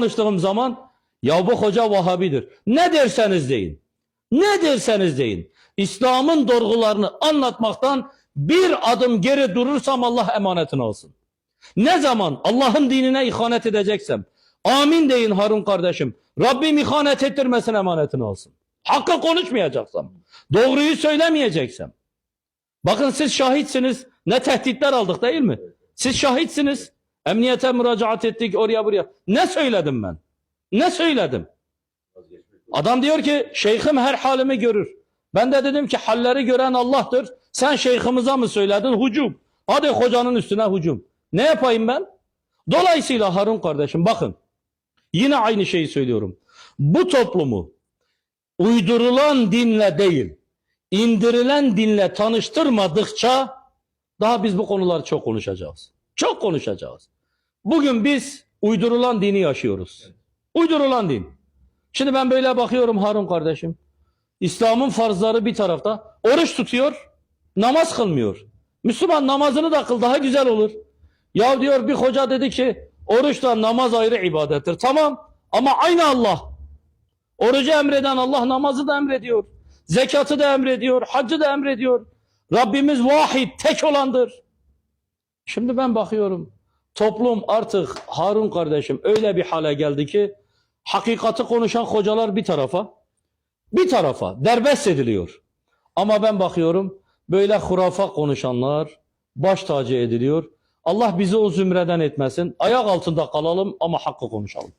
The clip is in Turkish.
konuştuğum zaman ya bu hoca Vahabidir. Ne derseniz deyin. Ne derseniz deyin. İslam'ın doğrularını anlatmaktan bir adım geri durursam Allah emanetini alsın. Ne zaman Allah'ın dinine ihanet edeceksem, amin deyin Harun kardeşim. Rabbim ihanet ettirmesin emanetini alsın. Hakkı konuşmayacaksam, doğruyu söylemeyeceksem. Bakın siz şahitsiniz. Ne tehditler aldık değil mi? Siz şahitsiniz. Emniyete müracaat ettik oraya buraya. Ne söyledim ben? Ne söyledim? Adam diyor ki şeyhim her halimi görür. Ben de dedim ki halleri gören Allah'tır. Sen şeyhimize mi söyledin? Hucum. Hadi hocanın üstüne hucum. Ne yapayım ben? Dolayısıyla Harun kardeşim bakın. Yine aynı şeyi söylüyorum. Bu toplumu uydurulan dinle değil, indirilen dinle tanıştırmadıkça daha biz bu konuları çok konuşacağız. Çok konuşacağız. Bugün biz uydurulan dini yaşıyoruz. Uydurulan din. Şimdi ben böyle bakıyorum Harun kardeşim. İslam'ın farzları bir tarafta. Oruç tutuyor, namaz kılmıyor. Müslüman namazını da kıl daha güzel olur. Ya diyor bir hoca dedi ki oruçla namaz ayrı ibadettir. Tamam ama aynı Allah. Orucu emreden Allah namazı da emrediyor. Zekatı da emrediyor, haccı da emrediyor. Rabbimiz vahid, tek olandır. Şimdi ben bakıyorum. Toplum artık Harun kardeşim öyle bir hale geldi ki hakikati konuşan hocalar bir tarafa, bir tarafa derbest ediliyor. Ama ben bakıyorum böyle hurafa konuşanlar baş tacı ediliyor. Allah bizi o zümreden etmesin. Ayak altında kalalım ama hakkı konuşalım.